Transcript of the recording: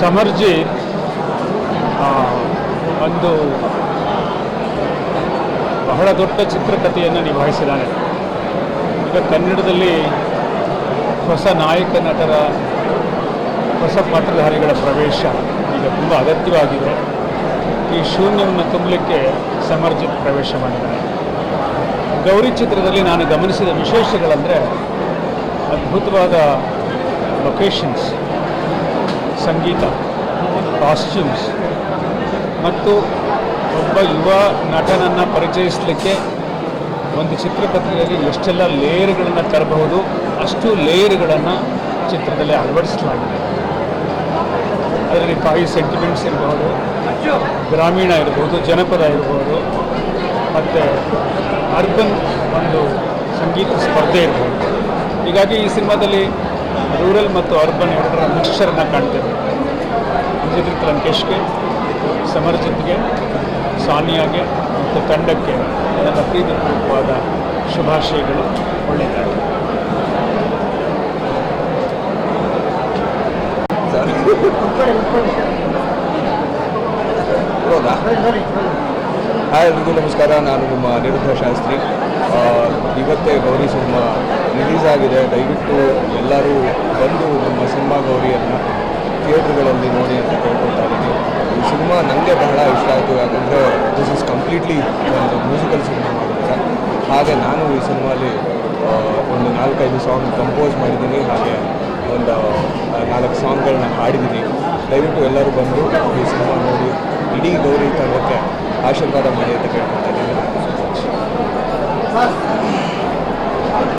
ಸಮರ್ಜಿ ಒಂದು ಬಹಳ ದೊಡ್ಡ ಚಿತ್ರಕಥೆಯನ್ನು ನಿಭಾಯಿಸಿದ್ದಾನೆ. ಈಗ ಕನ್ನಡದಲ್ಲಿ ಹೊಸ ನಾಯಕ ನಟರ ಹೊಸ ಪಾತ್ರಧಾರಿಗಳ ಪ್ರವೇಶ ಈಗ ತುಂಬ ಅಗತ್ಯವಾಗಿದೆ. ಈ ಶೂನ್ಯವನ್ನು ತುಂಬಲಿಕ್ಕೆ ಸಮರ್ಜಿತ್ ಪ್ರವೇಶ ಮಾಡಿದ್ದಾರೆ. ಗೌರಿ ಚಿತ್ರದಲ್ಲಿ ನಾನು ಗಮನಿಸಿದ ವಿಶೇಷಗಳಂದರೆ ಅದ್ಭುತವಾದ ಲೊಕೇಶನ್ಸ್ ಸಂಗೀತ ಕಾಸ್ಟ್ಯೂಮ್ಸ್ ಮತ್ತು ಒಬ್ಬ ಯುವ ನಟನನ್ನು ಪರಿಚಯಿಸಲಿಕ್ಕೆ ಒಂದು ಚಿತ್ರಪತ್ರಿಕೆಯಲ್ಲಿ ಎಷ್ಟೆಲ್ಲ ಲೇಯರ್ಗಳನ್ನು ತರಬಹುದು, ಅಷ್ಟು ಲೇಯರ್ಗಳನ್ನು ಚಿತ್ರದಲ್ಲಿ ಅಳವಡಿಸಲಾಗಿದೆ. ಅದರಲ್ಲಿ ತಾಯಿ ಸೆಂಟಿಮೆಂಟ್ಸ್ ಇರಬಹುದು ಗ್ರಾಮೀಣ ಇರಬಹುದು ಜನಪದ ಇರಬಹುದು ಮತ್ತು ಅರ್ಬನ್ ಒಂದು ಸಂಗೀತ ಸ್ಪರ್ಧೆ ಇರಬಹುದು ಹೀಗಾಗಿ ಈ ಸಿನಿಮಾದಲ್ಲಿ ರೂರಲ್ ಮತ್ತು ಅರ್ಬನ್ ಎರಡರ ಮಿಕ್ಸ್ಚರನ್ನು ಕಾಣ್ತೇವೆ. ವಿಜಯ್ ಲಂಕೇಶ್ಗೆ ಸಮರ್ಜಿತ್ಗೆ ಸಾನಿಯಾಗೆ ಮತ್ತು ತಂಡಕ್ಕೆ ನನ್ನ ಪ್ರೀತಿಪೂರ್ವಕವಾದ ಶುಭಾಶಯಗಳು. ಒಳ್ಳೆಯದಾಗಿ ಹೌದಾ ಹಾಯ್ ಎಲ್ರಿಗೂ ನಮಸ್ಕಾರ. ನಾನು ನಿಮ್ಮ ಅನಿರುದ್ಧ ಶಾಸ್ತ್ರಿ. ಇವತ್ತೇ ಗೌರಿ ಸಿನಿಮಾ ರಿಲೀಸ್ ಆಗಿದೆ. ದಯವಿಟ್ಟು ಎಲ್ಲರೂ ಬಂದು ನಮ್ಮ ಸಿನಿಮಾ ಗೌರಿಯನ್ನು ಥಿಯೇಟ್ರ್ಗಳಲ್ಲಿ ನೋಡಿ ಅಂತ ಕೇಳ್ಕೊಳ್ತಾ ಇದ್ದೀನಿ. ಈ ಸಿನಿಮಾ ನನಗೆ ಬಹಳ ಇಷ್ಟ ಆಯಿತು. ಯಾಕಂದರೆ ದಿಸ್ ಇಸ್ ಕಂಪ್ಲೀಟ್ಲಿ ಒಂದು ಮ್ಯೂಸಿಕಲ್ ಸಿನಿಮಾ ಮಾಡಿದ್ದಾರೆ ಹಾಗೆ ನಾನು ಈ ಸಿನಿಮಾಲಿ ಒಂದು ನಾಲ್ಕೈದು ಸಾಂಗ್ ಕಂಪೋಸ್ ಮಾಡಿದ್ದೀನಿ. ಹಾಗೆ ಒಂದು ನಾಲ್ಕು ಸಾಂಗ್ಗಳನ್ನ ಹಾಡಿದ್ದೀನಿ. ದಯವಿಟ್ಟು ಎಲ್ಲರೂ ಬಂದು ಈ ಸಿನಿಮಾ ನೋಡಿ. ಇಡೀ ಗೌರಿ ಆಶೀರ್ವಾದ ಮಾಡಿ ಅಂತ ಕೇಳ್ಕೊಳ್ತಾ ಇದ್ದೀನಿ